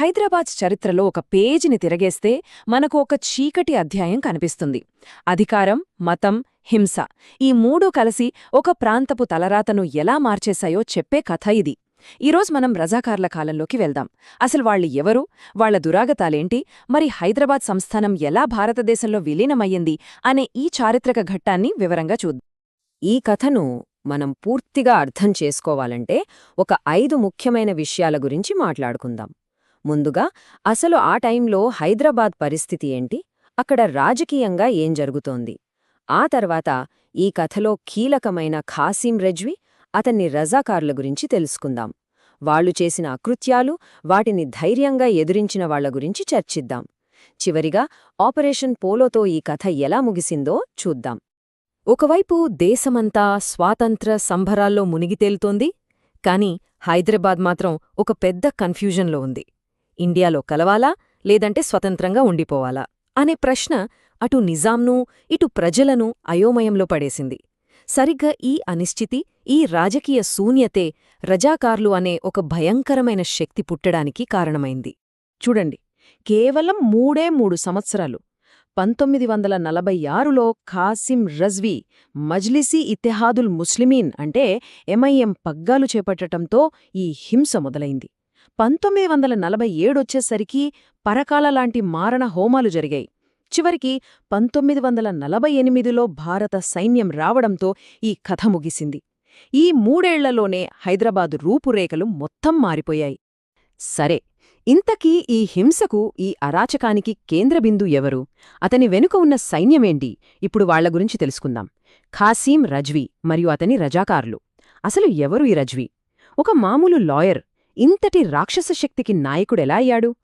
హైదరాబాద్ చరిత్రలో ఒక పేజీని తిరగేస్తే మనకు ఒక చీకటి అధ్యాయం కనిపిస్తుంది. అధికారం మతం హింస ఈ మూడూ కలిసి ఒక ప్రాంతపు తలరాతను ఎలా మార్చేశాయో చెప్పే కథ ఇది. ఈరోజు మనం రజాకార్ల కాలంలోకి వెళ్దాం. అసలు వాళ్ళు ఎవరు? వాళ్ళ దురాగతాలేంటి? మరి హైదరాబాద్ సంస్థానం ఎలా భారతదేశంలో విలీనమయ్యింది? అనే ఈ చారిత్రక ఘట్టాన్ని వివరంగా చూద్దాం. ఈ కథను మనం పూర్తిగా అర్థం చేసుకోవాలంటే ఒక ఐదు ముఖ్యమైన విషయాల గురించి మాట్లాడుకుందాం. ముందుగా అసలు ఆ టైంలో హైదరాబాద్ పరిస్థితి ఏంటి? అక్కడ రాజకీయంగా ఏం జరుగుతోంది? ఆ తర్వాత ఈ కథలో కీలకమైన ఖాసీం రెజ్వి అతన్ని రజాకార్ల గురించి తెలుసుకుందాం. వాళ్ళు చేసిన అకృత్యాలు వాటిని ధైర్యంగా ఎదురించిన వాళ్ళ గురించి చర్చిద్దాం. చివరిగా ఆపరేషన్ పోలోతో ఈ కథ ఎలా ముగిసిందో చూద్దాం. ఒకవైపు దేశమంతా స్వాతంత్ర సంభరాల్లో మునిగితేలుతోంది కాని హైదరాబాద్ మాత్రం ఒక పెద్ద కన్ఫ్యూజన్లో ఉంది. ఇండియాలో కలవాలా లేదంటే స్వతంత్రంగా ఉండిపోవాలా? అనే ప్రశ్న అటు నిజాంను ఇటు ప్రజలను అయోమయంలో పడేసింది. సరిగ్గా ఈ అనిశ్చితి ఈ రాజకీయ శూన్యతే రజాకార్లు అనే ఒక భయంకరమైన శక్తి పుట్టడానికి కారణమైంది. చూడండి కేవలం మూడే మూడు సంవత్సరాలు. పంతొమ్మిది వందల నలభై ఆరులో ఖాసిం రజ్వీ మజ్లిసీ ఇతిహాదుల్ ముస్లిమీన్ అంటే ఎంఐఎం పగ్గాలు చేపట్టటంతో ఈ హింస మొదలైంది. పంతొమ్మిది వందల నలభై ఏడొచ్చేసరికి పరకాల లాంటి మారణ హోమాలు జరిగాయి. చివరికి పంతొమ్మిది వందల నలభై ఎనిమిదిలో భారత సైన్యం రావడంతో ఈ కథ ముగిసింది. ఈ మూడేళ్ళలోనే హైదరాబాదు రూపురేఖలు మొత్తం మారిపోయాయి. సరే ఇంతకీ ఈ హింసకు ఈ అరాచకానికి కేంద్రబిందు ఎవరు? అతని వెనుక ఉన్న సైన్యమేంటి? ఇప్పుడు వాళ్ళ గురించి తెలుసుకుందాం. ఖాసీం రజ్వీ మరియు అతని రజాకారులు. అసలు ఎవరు ఈ రజ్వీ? ఒక మామూలు లాయర్ ఇంతటి రాక్షస శక్తికి నాయకుడెలా అయ్యాడు?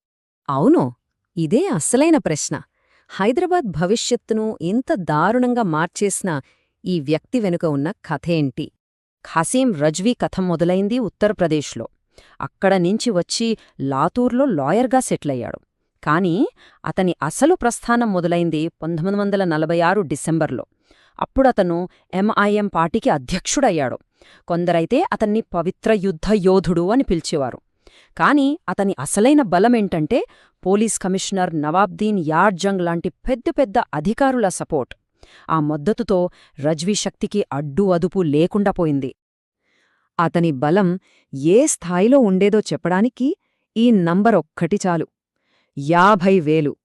అవునో ఇదే అసలైన ప్రశ్న. హైదరాబాద్ భవిష్యత్తును ఇంత దారుణంగా మార్చేసిన ఈ వ్యక్తి వెనుక ఉన్న కథేంటి ఖాసీం రజ్వీ కథ మొదలైంది ఉత్తరప్రదేశ్లో. అక్కడ నుంచి వచ్చి లాతూర్లో లాయర్గా సెటిలయ్యాడు. కాని అతని అసలు ప్రస్థానం మొదలైంది పంతొమ్మిది వందల నలభై ఆరు డిసెంబర్లో. అప్పుడతను ఎంఐఎం పార్టీకి అధ్యక్షుడయ్యాడు. కొందరైతే అతన్ని పవిత్ర యుద్ధ యోధుడు అని పిలిచేవారు. కాని అతని అసలైన బలమేంటంటే పోలీస్ కమిషనర్ నవాబ్దీన్ యార్జంగ్ లాంటి పెద్ద పెద్ద అధికారుల సపోర్ట్. ఆ మద్దతుతో రజ్వీ శక్తికి అడ్డు అదుపు లేకుండా పోయింది. అతని బలం ఏ స్థాయిలో ఉండేదో చెప్పడానికి ఈ నంబర్ ఒక్కటి చాలు. యాభై వేలు.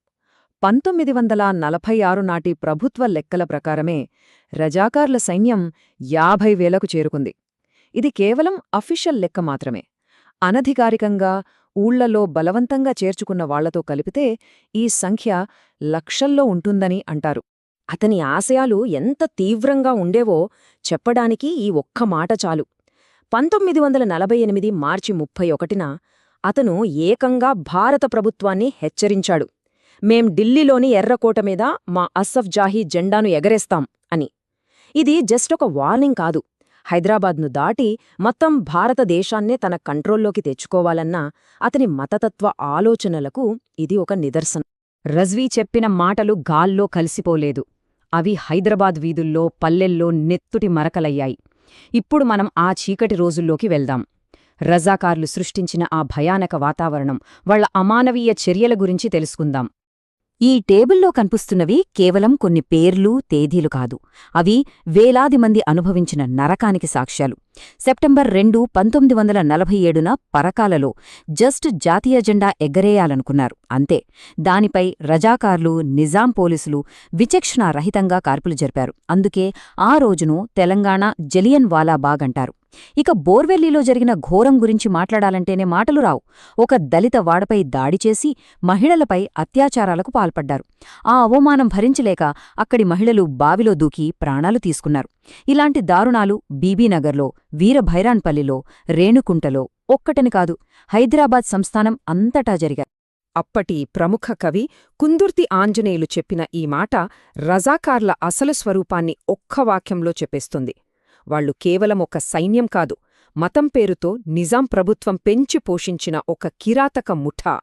పంతొమ్మిది వందల నలభై ఆరు నాటి ప్రభుత్వ లెక్కల ప్రకారమే రజాకార్ల సైన్యం యాభై వేలకు చేరుకుంది. ఇది కేవలం అఫీషియల్ లెక్క మాత్రమే. అనధికారికంగా ఊళ్ళలో బలవంతంగా చేర్చుకున్న వాళ్ళతో కలిపితే ఈ సంఖ్య లక్షల్లో ఉంటుందని అంటారు. అతని ఆశయాలు ఎంత తీవ్రంగా ఉండేవో చెప్పడానికి ఈ ఒక్క మాట చాలు. పంతొమ్మిది వందల నలభై ఎనిమిది మార్చి ముప్పై ఒకటిన అతను ఏకంగా భారత ప్రభుత్వాన్ని హెచ్చరించాడు. మేం ఢిల్లీలోని ఎర్రకోట మీద మా అస్సఫ్ జాహీ జెండాను ఎగరేస్తాం అని. ఇది జస్ట్ ఒక వార్నింగ్ కాదు. హైదరాబాద్ను దాటి మొత్తం భారతదేశాన్నే తన కంట్రోల్లోకి తెచ్చుకోవాలన్న అతని మతతత్వ ఆలోచనలకు ఇది ఒక నిదర్శనం. రజ్వీ చెప్పిన మాటలు గాల్లో కలిసిపోలేదు. అవి హైదరాబాద్ వీధుల్లో పల్లెల్లో నెత్తుటి మరకలయ్యాయి. ఇప్పుడు మనం ఆ చీకటి రోజుల్లోకి వెళ్దాం. రజాకార్లు సృష్టించిన ఆ భయానక వాతావరణం వాళ్ళ అమానవీయ చర్యల గురించి తెలుసుకుందాం. ఈ టేబుల్లో కనిపిస్తున్నవి కేవలం కొన్ని పేర్లు తేదీలు కాదు. అవి వేలాది మంది అనుభవించిన నరకానికి సాక్ష్యాలు. సెప్టెంబర్ రెండు పంతొమ్మిది వందల నలభై ఏడున పరకాలలో జస్ట్ జాతీయ జెండా ఎగ్గరేయాలనుకున్నారు అంతే. దానిపై రజాకార్లు నిజాం పోలీసులు విచక్షణారహితంగా కార్పులు జరిపారు. అందుకే ఆ రోజును తెలంగాణ జలియన్ వాలాబాగ్ అంటారు. ఇక బోర్వెల్లిలో జరిగిన ఘోరం గురించి మాట్లాడాలంటేనే మాటలు రావు. ఒక దళిత వాడపై దాడి చేసి మహిళలపై అత్యాచారాలకు పాల్పడ్డారు. ఆ అవమానం భరించలేక అక్కడి మహిళలు బావిలో దూకి ప్రాణాలు తీసుకున్నారు. ఇలాంటి దారుణాలు బీబీనగర్లో వీరభైరాన్పల్లిలో రేణుకుంటలో ఒక్కటని కాదు హైదరాబాద్ సంస్థానం అంతటా జరిగాయి. అప్పటి ప్రముఖ కవి కుందుర్తి ఆంజనేయులు చెప్పిన ఈ మాట రజాకార్ల అసలు స్వరూపాన్ని ఒక్క వాక్యంలో చెప్పేస్తుంది. వాళ్ళు కేవలం ఒక సైన్యం కాదు మతం పేరుతో నిజాం ప్రభుత్వం పెంచి పోషించిన ఒక కిరాతక ముఠా.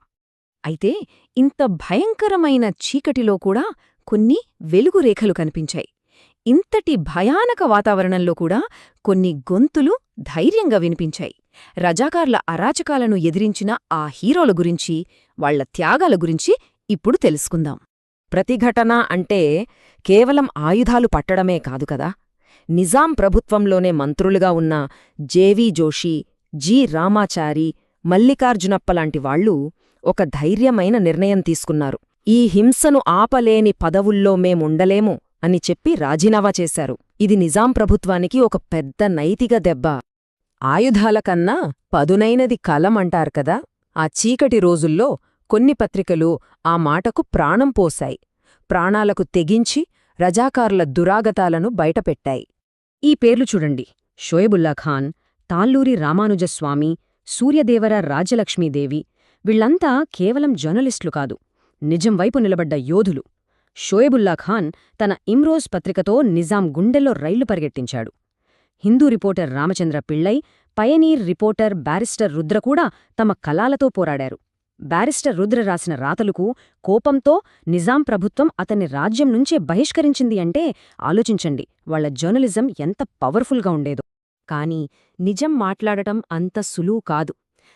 అయితే ఇంత భయంకరమైన చీకటిలో కూడా కొన్ని వెలుగురేఖలు కనిపించాయి. ఇంతటి భయానక వాతావరణంలో కూడా కొన్ని గొంతులు ధైర్యంగా వినిపించాయి. రజాకార్ల అరాచకాలను ఎదిరించిన ఆ హీరోల గురించి వాళ్ళ త్యాగాల గురించి ఇప్పుడు తెలుసుకుందాం. ప్రతిఘటన అంటే కేవలం ఆయుధాలు పట్టడమే కాదు కదా? నిజాం ప్రభుత్వంలోనే మంత్రులుగా ఉన్న జేవీ జోషి జి రామాచారి మల్లికార్జునప్పలాంటి వాళ్ళు ఒక ధైర్యమైన నిర్ణయం తీసుకున్నారు. ఈ హింసను ఆపలేని పదవుల్లో మేముండలేము అని చెప్పి రాజీనామా చేశారు. ఇది నిజాం ప్రభుత్వానికి ఒక పెద్ద నైతిక దెబ్బ. ఆయుధాల కన్నా పదునైనది కలమంటారు కదా ఆ చీకటి రోజుల్లో కొన్ని పత్రికలు ఆ మాటకు ప్రాణం పోశాయి. ప్రాణాలకు తెగించి రజాకారుల దురాగతాలను బయటపెట్టాయి. ఈ పేర్లు చూడండి. షోయబుల్లా ఖాన్ తాల్లూరి రామానుజస్వామి సూర్యదేవర రాజలక్ష్మీదేవి వీళ్ళంతా కేవలం జర్నలిస్టులు కాదు నిజం వైపు నిలబడ్డ యోధులు. షోయబుల్లా ఖాన్ తన ఇమ్రోజ్ పత్రికతో నిజాం గుండెల్లో రైళ్ళు పరిగెట్టించాడు Hindu reporter Ramachandra Pillai Pioneer reporter barrister Rudra కూడా తమ కలాలతో పోరాడారు. బ్యారిస్టర్ రుద్ర రాసిన రాతలకు కోపంతో నిజాం ప్రభుత్వం అతన్ని రాజ్యం నుంచే బహిష్కరించింది అంటే ఆలోచించండి వాళ్ళ జర్నలిజం ఎంత పవర్ఫుల్గా ఉండేదో. కాని నిజం మాట్లాడటం అంత సులువు కాదు.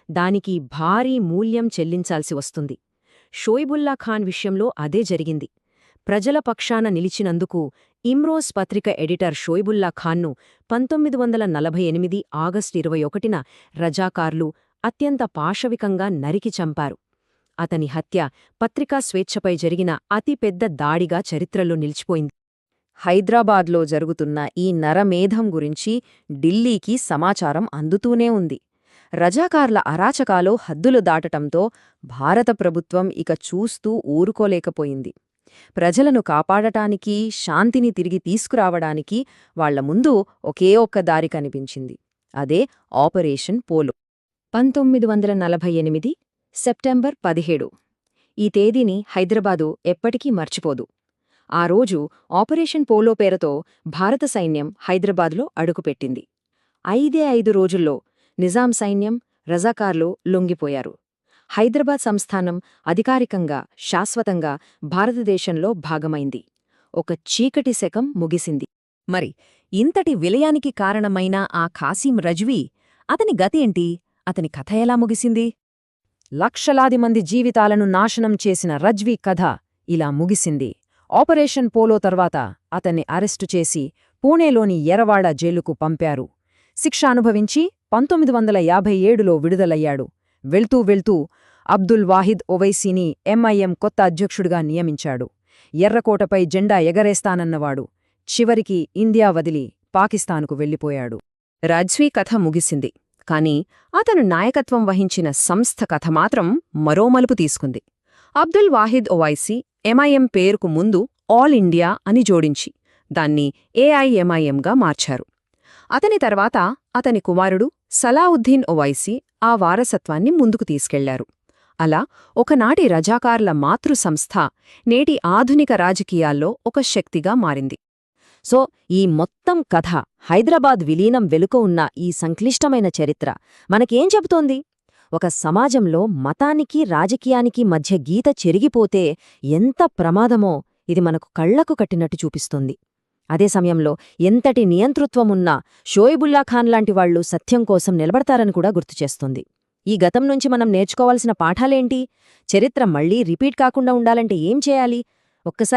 దానికి భారీ మూల్యం చెల్లించాల్సి వస్తుంది. షోయిబుల్లా ఖాన్ విషయంలో అదే జరిగింది. ప్రజల పక్షాన నిలిచినందుకు ఇమ్రోజ్ పత్రిక ఎడిటర్ షోయిబుల్లా ఖాన్ను పంతొమ్మిది వందల నలభై ఎనిమిది ఆగస్టు ఇరవై ఒకటిన రజాకార్లు అత్యంత పాశవికంగా నరికి చంపారు. అతని హత్య పత్రికా స్వేచ్ఛపై జరిగిన అతిపెద్ద దాడిగా చరిత్రలో నిలిచిపోయింది. హైదరాబాద్లో జరుగుతున్న ఈ నరమేధం గురించి ఢిల్లీకి సమాచారం అందుతూనే ఉంది. రజాకార్ల అరాచకాలో హద్దులు దాటటంతో భారత ప్రభుత్వం ఇక చూస్తూ ఊరుకోలేకపోయింది. ప్రజలను కాపాడటానికి శాంతిని తిరిగి తీసుకురావడానికి వాళ్ళ ముందు ఒకే ఒక్క దారి కనిపించింది. అదే ఆపరేషన్ పోలో. పంతొమ్మిది వందల నలభై ఎనిమిది సెప్టెంబర్ పదిహేడు. ఈ తేదీని హైదరాబాదు ఎప్పటికీ మర్చిపోదు. ఆ రోజు ఆపరేషన్ పోలో పేరుతో భారత సైన్యం హైదరాబాద్లో అడుగుపెట్టింది. ఐదే ఐదు రోజుల్లో నిజాం సైన్యం రజాకార్లు లొంగిపోయారు. హైదరాబాద్ సంస్థానం అధికారికంగా శాశ్వతంగా భారతదేశంలో భాగమైంది. ఒక చీకటి శకం ముగిసింది. మరి ఇంతటి విలయానికి కారణమైన ఆ ఖాసీం రజ్వీ అతని గతేంటి? అతని కథ ఎలా ముగిసింది? లక్షలాది మంది జీవితాలను నాశనం చేసిన రజ్వీ కథ ఇలా ముగిసింది. ఆపరేషన్ పోలో తర్వాత అతన్ని అరెస్టు చేసి పూణేలోని ఎరవాడ జైలుకు పంపారు. శిక్ష అనుభవించి పంతొమ్మిది వందల యాభై ఏడులో విడుదలయ్యాడు. వెళ్తూ వెళ్తూ అబ్దుల్ వాహిద్ ఒవైసీని ఎంఐఎం కొత్త అధ్యక్షుడిగా నియమించాడు. ఎర్రకోటపై జెండా ఎగరేస్తానన్నవాడు చివరికి ఇండియా వదిలి పాకిస్తానుకు వెళ్ళిపోయాడు. రాజ్వీ కథ ముగిసింది. కాని అతను నాయకత్వం వహించిన సంస్థ కథ మాత్రం మరో మలుపు తీసుకుంది. అబ్దుల్ వాహిద్ ఒవైసీ ఎంఐఎం పేరుకు ముందు ఆల్ ఇండియా అని జోడించి దాన్ని ఏఐఎంఐఎంగా మార్చారు. అతని తర్వాత అతని కుమారుడు సలావుద్దీన్ ఓవైసీ ఆ వారసత్వాన్ని ముందుకు తీసుకెళ్ళారు. అలా ఒకనాటి రజాకార్ల మాతృ సంస్థ నేటి ఆధునిక రాజకీయాల్లో ఒక శక్తిగా మారింది. సో ఈ మొత్తం కథ హైదరాబాద్ విలీనం వెలుక ఉన్న ఈ సంక్లిష్టమైన చరిత్ర మనకేం చెబుతోంది? ఒక సమాజంలో మతానికి రాజకీయానికి మధ్య గీత చెరిగిపోతే ఎంత ప్రమాదమో ఇది మనకు కళ్ళకు కట్టినట్టు చూపిస్తోంది. అదే సమయంలో ఎంతటి నియంతృత్వమున్నా షోయిబుల్లా ఖాన్ లాంటి వాళ్ళు సత్యం కోసం నిలబడతారని కూడా గుర్తుచేస్తుంది ఈ గతం నుంచి మనం నేర్చుకోవాల్సిన పాఠాలేంటి? చరిత్ర మళ్ళీ రిపీట్ కాకుండా ఉండాలంటే ఏం చేయాలి? ఒక్కసారి